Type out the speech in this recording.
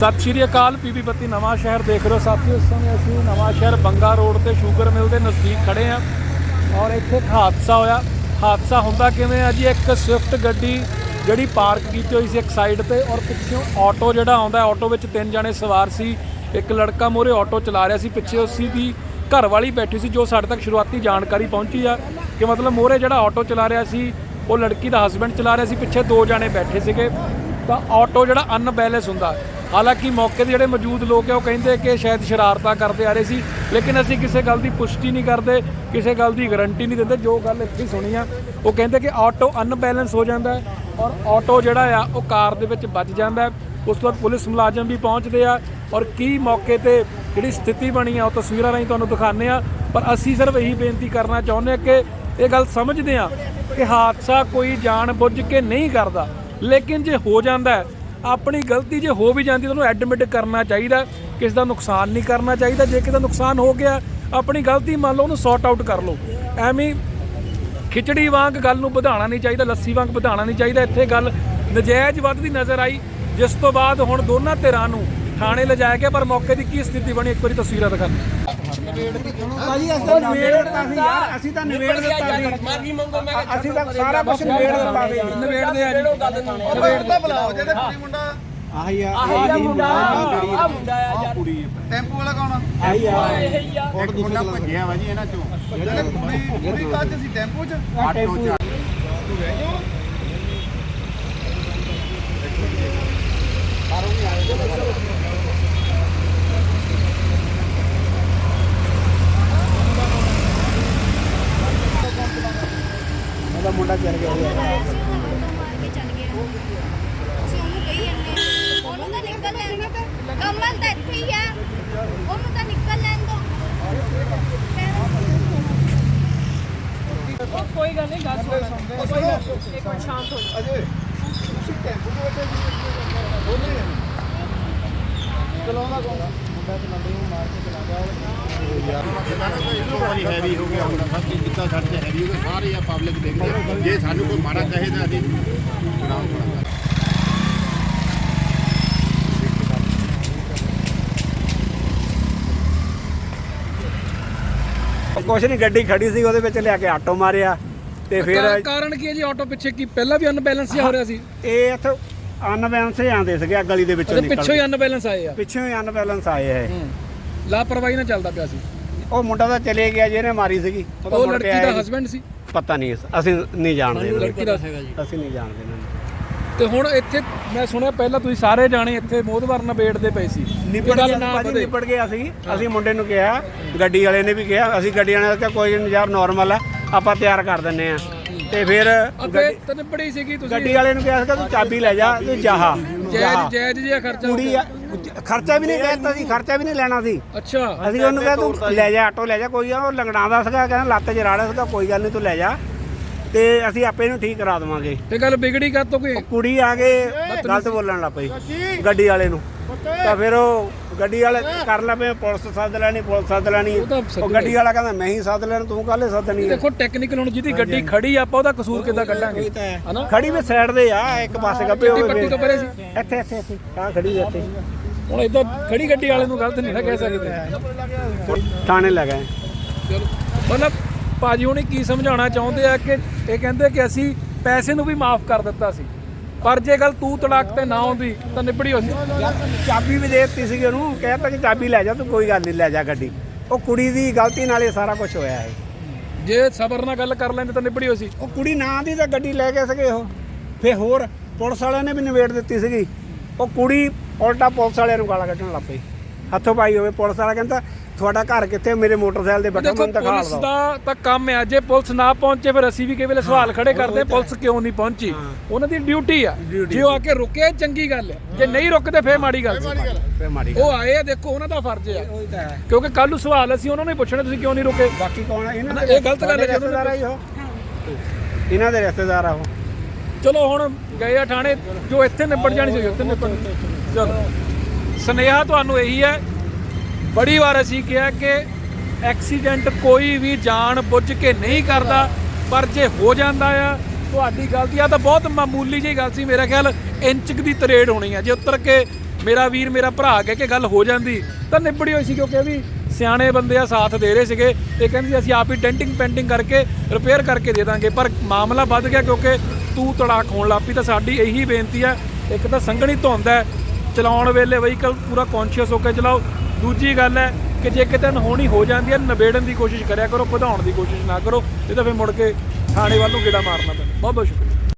ਸਤਿ ਸ਼੍ਰੀ ਅਕਾਲ, ਪੀਪੀ ਬੱਤੀ ਨਵਾਂ ਸ਼ਹਿਰ ਦੇਖ ਰਹੇ ਹੋ। ਸਾਥੀਓ, ਇਸ ਸਮੇਂ ਅਸੀਂ ਨਵਾਂ ਸ਼ਹਿਰ ਬੰਗਾ ਰੋਡ ਤੇ ਸ਼ੂਗਰ ਮਿਲ ਦੇ ਨਜ਼ਦੀਕ ਖੜੇ ਆ ਔਰ ਇੱਥੇ ਇੱਕ ਹਾਦਸਾ ਹੋਇਆ। ਹਾਦਸਾ ਹੁੰਦਾ ਕਿਵੇਂ ਆ ਜੀ? ਇੱਕ ਸਵਿਫਟ ਗੱਡੀ ਜਿਹੜੀ ਪਾਰਕ ਕੀਤੀ ਹੋਈ ਸੀ ਇੱਕ ਸਾਈਡ ਤੇ ਔਰ ਪਿੱਛੋਂ ਆਟੋ ਜਿਹੜਾ ਆਉਂਦਾ ਆਟੋ ਵਿੱਚ ਤਿੰਨ ਜਣੇ ਸਵਾਰ ਸੀ। ਇੱਕ ਲੜਕਾ ਮੋਰੇ ਆਟੋ ਚਲਾ ਰਿਹਾ ਸੀ, ਪਿੱਛੇ ਉਸੀ ਦੀ ਘਰ ਵਾਲੀ ਬੈਠੀ ਸੀ ਜੋ ਸਾਡੇ ਤੱਕ ਸ਼ੁਰੂਆਤੀ ਜਾਣਕਾਰੀ ਪਹੁੰਚੀ ਆ ਕਿ ਮਤਲਬ ਮੋਰੇ ਜਿਹੜਾ ਆਟੋ ਚਲਾ ਰਿਹਾ ਸੀ, ਉਹ ਲੜਕੀ ਦਾ ਹਸਬੰਡ ਚਲਾ ਰਿਹਾ ਸੀ, ਪਿੱਛੇ ਦੋ ਜਣੇ ਬੈਠੇ ਸੀਗੇ। ਤਾਂ ਆਟੋ ਜਿਹੜਾ ਅਨਬੈਲੈਂਸ ਹੁੰਦਾ ਹਾਲਾਂਕਿ ਮੌਕੇ ਦੇ ਜਿਹੜੇ ਮੌਜੂਦ ਲੋਕ ਆ, ਉਹ ਕਹਿੰਦੇ ਕਿ ਸ਼ਾਇਦ ਸ਼ਰਾਰਤਾਂ ਕਰਦੇ ਆ ਰਹੇ ਸੀ, ਲੇਕਿਨ ਅਸੀਂ ਕਿਸੇ ਗੱਲ ਦੀ ਪੁਸ਼ਟੀ ਨਹੀਂ ਕਰਦੇ, ਕਿਸੇ ਗੱਲ ਦੀ ਗਾਰੰਟੀ ਨਹੀਂ ਦਿੰਦੇ। ਜੋ ਗੱਲ ਇੱਥੇ ਸੁਣੀ ਆ, ਉਹ ਕਹਿੰਦੇ ਕਿ ਆਟੋ ਅਨਬੈਲੈਂਸ ਹੋ ਜਾਂਦਾ ਹੈ ਔਰ ਆਟੋ ਜਿਹੜਾ ਆ, ਉਹ ਕਾਰ ਦੇ ਵਿੱਚ ਵੱਜ ਜਾਂਦਾ ਹੈ। ਉਸ ਤੋਂ ਬਾਅਦ ਪੁਲਿਸ ਮੁਲਾਜ਼ਮ ਵੀ ਪਹੁੰਚਦੇ ਆ ਔਰ ਕੀ ਮੌਕੇ ਤੇ ਜਿਹੜੀ ਸਥਿਤੀ ਬਣੀ ਆ, ਉਹ ਤਸਵੀਰਾਂ ਰਾਹੀਂ ਤੁਹਾਨੂੰ ਦਿਖਾਉਂਦੇ ਆ। ਪਰ ਅਸੀਂ ਸਿਰਫ ਇਹੀ ਬੇਨਤੀ ਕਰਨਾ ਚਾਹੁੰਦੇ ਆ ਕਿ ਇਹ ਗੱਲ ਸਮਝਦੇ ਆ ਕਿ ਹਾਦਸਾ ਕੋਈ ਜਾਣ ਬੁੱਝ ਕੇ ਨਹੀਂ ਕਰਦਾ, ਲੇਕਿਨ ਜੇ ਹੋ ਜਾਂਦਾ ਹੈ ਆਪਣੀ ਗਲਤੀ ਜੇ ਹੋ ਵੀ ਜਾਂਦੀ ਤਾਂ ਉਹਨੂੰ ਐਡਮਿਟ ਕਰਨਾ ਚਾਹੀਦਾ, ਕਿਸੇ ਦਾ ਨੁਕਸਾਨ ਨਹੀਂ ਕਰਨਾ ਚਾਹੀਦਾ। ਜੇ ਕਿਸੇ ਦਾ ਨੁਕਸਾਨ ਹੋ ਗਿਆ, ਆਪਣੀ ਗਲਤੀ ਮੰਨ ਲਓ ਉਹਨੂੰ ਸੌਟ ਆਊਟ ਕਰ ਲਓ। ਐਵੇਂ ਖਿਚੜੀ ਵਾਂਗ ਗੱਲ ਨੂੰ ਵਧਾਉਣਾ ਨਹੀਂ ਚਾਹੀਦਾ, ਲੱਸੀ ਵਾਂਗ ਵਧਾਉਣਾ ਨਹੀਂ ਚਾਹੀਦਾ। ਇੱਥੇ ਗੱਲ ਨਜਾਇਜ਼ ਵੱਧਦੀ ਨਜ਼ਰ ਆਈ, ਜਿਸ ਤੋਂ ਬਾਅਦ ਹੁਣ ਦੋਨਾਂ ਧਿਰਾਂ ਨੂੰ ਥਾਣੇ ਲਿਜਾਇਆ ਗਿਆ, ਪਰ ਮੌਕੇ ਦੀ ਕੀ ਸਥਿਤੀ ਬਣੀ, ਇੱਕ ਵਾਰੀ ਤਸਵੀਰਾਂ ਦਿਖਾਉਂਦੇ ਭਾਜੀ ਅਸੀਂ ਤਾਂ ਨਿਬੇੜ ਦਿੱਤਾ ਸੀ ਯਾਰ ਅਸੀਂ ਤਾਂ ਨਿਬੇੜ ਦਿੱਤਾ ਸੀ। ਮਾਫੀ ਮੰਗੋ ਮੈਂ ਅਸੀਂ ਤਾਂ ਸਾਰਾ ਕੁਝ ਨਿਬੇੜ ਦਿੱਤਾ ਸੀ। ਨਵੇੜਦੇ ਆ ਜੀ। ਨਿਬੇੜ ਬੁਲਾਓ ਜਿਹੜੇ ਕੁੜੀ ਮੁੰਡਾ। ਆਹੀ ਆ ਆਹ ਮੁੰਡਾ। ਆ। ਮੁੰਡਾ ਆ ਯਾਰ। ਟੈਂਪੂ ਵਾਲਾ ਕੌਣ ਆ? ਆਹੀ ਆ। ਇਹ ਆ। ਇੱਕ ਮੁੰਡਾ ਭੱਜਿਆ ਵਾ ਜੀ ਇਹਨਾਂ ਚੋਂ। ਜਿਹੜੇ ਕੁੜੀ ਕੁੜੀ ਕੱਜ ਸੀ ਟੈਂਪੂ 'ਚ। ਆਟੋ ਚ ਉਹਦਾ ਮੁੰਡਾ ਚੱਲ ਗਿਆ ਉਹਨੂੰ ਤਾਂ ਨਿਕਲ ਲੈਣ ਦੋ ਕਮਲ ਤਾਂ ਇੱਥੇ ਹੀ ਆ ਉਹਨੂੰ ਤਾਂ ਨਿਕਲ ਲੈਣ ਦੋ ਕੋਈ ਗੱਲ ਨਹੀਂ ਗੱਲ ਸੁਣ ਕੋਈ ਗੱਲ ਨੀ, ਇੱਕ ਮਿੰਟ ਸ਼ਾਂਤ ਹੋ ਜਾ। ਅਜੇ ਤੁਸੀਂ ਟੈਂਪੂ ਦੇ ਵਿੱਚ ਬੋਲੇ ਚਲਾਉਂਦਾ ਕੌਣ ਆ? ਮੁੰਡਾ ਚਲਾਉਂਦੇ ਨੂੰ ਮਾਰ ਕੇ ਚਲਾ ਗਿਆ ਇੱਕੋ ਵਾਰੀ ਹੈਵੀ ਹੋ ਗਿਆ ਹੁਣ ਸਭ ਚੀਜ਼ ਕਿੱਦਾਂ ਸਾਡੇ ਤੇ ਹੈਵੀ ਹੋ ਗਿਆ ਸਾਰੇ ਆ ਪਬਲਿਕ ਦੇਖਦੇ ਆ। ਜੇ ਸਾਨੂੰ ਕੋਈ ਮਾੜਾ ਕਹੇ ਤਾਂ ਅਸੀਂ ਨਾਮ ਕਰਾਂਗੇ ਕੁਛ ਨਹੀਂ ਗੱਡੀ ਖੜੀ ਸੀ ਉਹਦੇ ਵਿੱਚ ਲਿਆ ਕੇ ਆਟੋ ਮਾਰਿਆ ਤੇ ਫਿਰ ਕਾਰਨ ਕੀ ਹੈ ਜੀ ਆਟੋ ਪਿੱਛੇ ਕੀ ਪਹਿਲਾਂ ਵੀ ਅਨਬੈਲੈਂਸ ਜਿਹਾ ਹੋ ਰਿਹਾ ਸੀ ਇਹ ਇੱਥੇ ਅਨਬੈਲੈਂਸ ਆਂਦੇ ਸੀਗੇ ਗਲੀ ਦੇ ਵਿੱਚੋਂ ਨਿਕਲ ਪਿੱਛੋਂ ਹੀ ਅਨਬੈਲੈਂਸ ਆਏ ਆ। ਪਿੱਛੋਂ ਹੀ ਅਨਬੈਲੈਂਸ ਆਏ ਹੈ ਲਾਪਰਵਾਹੀ ਨਾਲ ਚੱਲਦਾ ਪਿਆ ਸੀ। ਉਹ ਮੁੰਡਾ ਤਾਂ ਚਲੇ ਗਿਆ ਜਿਹਨੇ ਮਾਰੀ ਸੀਗੀ। ਤਾਂ ਉਹ ਮੁੜ ਕੇ ਲੜਕੀ ਆਇਆ ਦਾ। ਹਸਬੰਡ ਸੀ? ਪਤਾ ਨਹੀਂ ਅਸੀਂ ਨਹੀਂ ਜਾਣਦੇ ਇਹਨਾਂ ਨੂੰ। ਲੜਕੀ ਦਾ ਸੀਗਾ ਜੀ। ਅਸੀਂ ਨਹੀਂ ਜਾਣਦੇ ਇਹਨਾਂ ਨੂੰ। ਤੇ ਹੁਣ ਇੱਥੇ ਮੈਂ ਸੁਣਿਆ ਪਹਿਲਾਂ ਤੁਸੀਂ ਸਾਰੇ ਜਾਣੇ ਇੱਥੇ ਮੋਦਵਰ ਨਬੇੜਦੇ ਪਏ ਸੀ। ਨਿਬੜ ਗੱਲ ਗਿਆ ਨਾ ਗਿਆ ਅਸੀਂ। ਅਸੀਂ ਮੁੰਡੇ ਨੂੰ ਕਿਹਾ ਗੱਡੀ ਵਾਲੇ ਨੇ ਵੀ ਕਿਹਾ ਅਸੀਂ ਗੱਡੀ ਵਾਲੇ ਨੇ ਕਿਹਾ ਕੋਈ ਨਹੀਂ ਯਾਰ ਨਾਰਮਲ ਆ ਆਪਾਂ ਤਿਆਰ ਕਰ ਦਿੰਨੇ ਆ। ਤੇ ਫਿਰ ਅੱਗੇ ਤਾਂ ਨਿਬੜੀ ਸੀਗੀ ਤੁਸੀਂ। ਗੱਡੀ ਵਾਲੇ ਨੂੰ ਕਿਹਾ ਸੀਗਾ ਤੂੰ ਚਾਬੀ ਲੈ ਜਾ ਤੂੰ ਜਾਹਾ ਜਾਇਜ਼ ਜਾਇਜ਼ ਜਿਹਾ ਖਰਚਾ ਹੋ ਕੁੜੀ ਗਿਆ। ਆ ਖਰਚਾ ਵੀ ਨਹੀਂ ਕਹਿਤਾ ਸੀ ਖਰਚਾ ਵੀ ਨਹੀਂ ਲੈਣਾ ਸੀ। ਅੱਛਾ। ਅਸੀਂ ਉਹਨੂੰ ਕਿਹਾ ਤੂੰ ਲੈ ਜਾ ਆਟੋ ਲੈ ਜਾ ਕੋਈ ਆ ਉਹ ਲੰਗੜਾਉਂਦਾ ਸੀਗਾ ਕਹਿੰਦਾ ਲੱਤ 'ਚ ਰਾੜਾ ਸੀਗਾ ਕੋਈ ਗੱਲ ਨਹੀਂ ਤੂੰ ਲੈ ਜਾ। ਤੇ ਅਸੀਂ ਆਪੇ ਇਹਨੂੰ ਠੀਕ ਕਰਾ ਦੇਵਾਂਗੇ। ਤੇ ਗੱਲ ਵਿਗੜੀ ਕਦ ਤੋਂ ਕੋਈ ਕੁੜੀ ਆ ਕੇ ਗਲਤ ਬੋਲਣ ਲੱਗ ਪਈ ਗੱਡੀ ਵਾਲੇ ਨੂੰ। ਤਾਂ ਫਿਰ ਉਹ ਗੱਡੀ ਵਾਲੇ ਕਰ ਲਾ ਪਏ ਪੁਲਿਸ ਸੱਦ ਲੈਣੀ ਪੁਲਿਸ ਸੱਦ ਲੈਣੀ। ਉਹ ਤਾਂ। ਗੱਡੀ ਵਾਲਾ ਕਹਿੰਦਾ ਮੈਂ ਹੀ ਸੱਦ ਲੈਣ ਤੂੰ ਕਾਹਲੇ ਸੱਦਣੀ ਹੈ ਦੇਖੋ ਟੈਕਨੀਕਲ ਹੁਣ ਜਿਹਦੀ ਗੱਡੀ ਖੜੀ ਆ ਆਪਾਂ ਉਹਦਾ ਕਸੂਰ ਕਿੱਦਾਂ ਕੱਢਾਂਗੇ? ਉਹੀ ਤਾਂ ਹੈ। ਹਨਾ? ਖੜੀ ਵੀ ਸਾਈਡ ਦੇ ਆ ਇੱਕ ਪਾਸੇ ਗੱਬੇ ਗੱਡੀ ਹੋਵੇ ਪੱਟੀ ਤੋਂ ਪਰੇ ਸੀ। ਇੱਥੇ ਇੱਥੇ ਇੱਥੇ ਆ ਖੜੀ ਹੈ ਇੱਥੇ। ਹੁਣ ਇਦਾਂ ਖੜੀ ਗੱਡੀ ਵਾਲੇ ਨੂੰ ਗਲਤ ਨਹੀਂ ਨਾ ਕਹਿ ਸਕਦੇ। ਥਾਣੇ ਲੈ ਗਏ। ਚਲੋ ਮਤਲਬ ਭਾਜੀ ਹੁਣੀ ਕੀ ਸਮਝਾਉਣਾ ਚਾਹੁੰਦੇ ਆ ਕਿ ਇਹ ਕਹਿੰਦੇ ਕਿ ਅਸੀਂ ਪੈਸੇ ਨੂੰ ਵੀ ਮਾਫ ਕਰ ਦਿੱਤਾ ਸੀ। ਪਰ ਜੇ ਗੱਲ ਤੂੰ ਤੜਾਕ ਤੇ ਨਾ ਆਉਂਦੀ ਤਾਂ ਨਿਬੜੀ ਹੋ ਸੀ ਚਾਬੀ ਵੀ ਦੇ ਦਿੱਤੀ ਸੀਗੀ ਉਹਨੂੰ ਕਹਿਤਾ ਕਿ ਚਾਬੀ ਲੈ ਜਾ ਤੂੰ ਕੋਈ ਗੱਲ ਨਹੀਂ ਲੈ ਜਾ ਗੱਡੀ। ਉਹ ਕੁੜੀ ਦੀ ਗਲਤੀ ਨਾਲ ਇਹ ਸਾਰਾ ਕੁਝ ਹੋਇਆ ਹੈ ਜੇ ਸਬਰ ਨਾਲ ਗੱਲ ਕਰ ਲੈਂਦੇ ਤਾਂ ਨਿਬੜੀ ਹੋ ਸੀ ਉਹ ਕੁੜੀ ਨਾਂ ਦੀ ਤਾਂ ਗੱਡੀ ਲੈ ਕੇ ਸੀਗੇ ਉਹ। ਫੇ ਹੋਰ ਪੁਲਿਸ ਵਾਲਿਆਂ ਨੇ ਵੀ ਨਿਬੇੜ ਦਿੱਤੀ ਸੀਗੀ। ਉਹ ਕੁੜੀ ਉਲਟਾ ਪੁਲਿਸ ਵਾਲਿਆਂ ਨੂੰ ਗਾਲਾਂ ਕੱਢਣ ਲੱਗ ਪਈ। ਹੱਥੋਂ ਪਾਈ ਹੋਵੇ ਪੁਲਿਸ ਵਾਲਾ ਕਹਿੰਦਾ ਤੁਹਾਡਾ ਘਰ ਕਿੱਥੇ? ਮੇਰੇ ਮੋਟਰਸਾਈਕਲ ਦੇ ਬੈਠਾ ਦੇਖੋ ਦਿਖਾ ਪੁਲਿਸ ਦਾ ਤਾਂ ਕੰਮ ਹੈ ਜੇ ਪੁਲਿਸ ਨਾ ਪਹੁੰਚੇ ਫਿਰ ਅਸੀਂ ਵੀ ਕਈ ਵੇਲੇ ਸਵਾਲ ਖੜੇ ਕਰਦੇ ਪੁਲਿਸ ਕਿਉਂ ਨਹੀਂ ਪਹੁੰਚੀ? ਉਹਨਾਂ ਦੀ ਡਿਊਟੀ ਆ। ਜੇ ਉਹ ਆ ਕੇ ਰੁਕੇ ਚੰਗੀ ਗੱਲ ਹੈ। ਜੇ ਨਹੀਂ ਰੁਕਦੇ ਫੇਰ ਮਾੜੀ ਗੱਲ ਸੀ। ਫੇ ਮਾੜੀ ਗੱਲ ਉਹ ਆਏ ਆ ਦੇਖੋ ਉਹਨਾਂ ਦਾ ਫਰਜ਼ ਆ। ਉਹੀ ਤਾਂ ਹੈ। ਕਿਉਂਕਿ ਕੱਲ ਨੂੰ ਸਵਾਲ ਅਸੀਂ ਉਹਨਾਂ ਨੂੰ ਹੀ ਪੁੱਛਣਾ ਤੁਸੀਂ ਕਿਉਂ ਨਹੀਂ ਰੁਕੇ? ਬਾਕੀ ਕੌਣ ਆ? ਇਹਨਾਂ ਨਾ, ਇਹ ਗਲਤ ਗੱਲ ਹੈ ਤੁਹਾਡੇ ਜਦੋਂ ਰਿਸ਼ਤੇਦਾਰ ਆ ਜੀ ਉਹ ਇਹਨਾਂ ਦੇ ਰਿਸ਼ਤੇਦਾਰ ਆ ਉਹ ਚਲੋ ਹੁਣ ਗਏ ਆ ਥਾਣੇ ਜੋ ਇੱਥੇ ਨਿਬੜ ਜਾਣੀ ਸੀ ਉੱਥੇ ਨਿਬੜ ਚਲੋ। ਸਨੇਹਾ ਤੁਹਾਨੂੰ ਇਹੀ ਹੈ। ਬੜੀ ਵਾਰ ਅਸੀਂ ਕਿਹਾ ਕਿ ਐਕਸੀਡੈਂਟ ਕੋਈ ਵੀ ਜਾਣ ਬੁੱਝ ਕੇ ਨਹੀਂ ਕਰਦਾ, ਪਰ ਜੇ ਹੋ ਜਾਂਦਾ ਆ, ਤੁਹਾਡੀ ਗਲਤੀ ਆ, ਤਾਂ ਬਹੁਤ ਮਾਮੂਲੀ ਜਿਹੀ ਗੱਲ ਸੀ। ਮੇਰਾ ਖਿਆਲ ਇੰਚਕ ਦੀ ਤਰੇੜ ਹੋਣੀ ਆ। ਜੇ ਉੱਤਰ ਕੇ ਮੇਰਾ ਵੀਰ, ਮੇਰਾ ਭਰਾ ਕਹਿ ਕੇ ਗੱਲ ਹੋ ਜਾਂਦੀ, ਤਾਂ ਨਿਬੜੀ ਹੋਈ ਸੀ ਕਿਉਂਕਿ ਇਹ ਵੀ ਸਿਆਣੇ ਬੰਦੇ ਆ, ਸਾਥ ਦੇ ਰਹੇ ਸੀਗੇ। ਇਹ ਕਹਿੰਦੇ ਸੀ, ਅਸੀਂ ਆਪ ਹੀ ਡੈਂਟਿੰਗ, ਪੈਂਟਿੰਗ ਕਰਕੇ, ਰਿਪੇਅਰ ਕਰਕੇ ਦੇ ਦਾਂਗੇ। ਪਰ ਮਾਮਲਾ ਵੱਧ ਗਿਆ ਕਿਉਂਕਿ ਤੂੰ ਤੜਾਕ ਹੋਣ ਲੱਗ ਪਈ, ਤਾਂ ਸਾਡੀ ਇਹੀ ਬੇਨਤੀ ਆ। ਇੱਕ ਤਾਂ ਸੰਘਣੀ ਧੁੰਦ ਹੈ ਚਲਾਉਣ ਵੇਲੇ ਵਹੀਕਲ ਪੂਰਾ ਕੌਨਸ਼ੀਅਸ ਹੋ ਕੇ ਚਲਾਓ। ਦੂਜੀ ਗੱਲ ਹੈ ਕਿ ਜੇ ਕਿਤੇ ਅਣਹੋਣੀ ਹੋ ਜਾਂਦੀ ਹੈ, ਨਿਬੇੜਨ ਦੀ ਕੋਸ਼ਿਸ਼ ਕਰਿਆ ਕਰੋ, ਵਧਾਉਣ ਦੀ ਕੋਸ਼ਿਸ਼ ਨਾ ਕਰੋ ਇਹ ਤਾਂ ਫਿਰ ਮੁੜ ਕੇ ਥਾਣੇ ਵੱਲ ਨੂੰ ਗੇੜਾ ਮਾਰਨਾ ਪੈਂਦਾ। ਬਹੁਤ ਬਹੁਤ ਸ਼ੁਕਰੀਆ।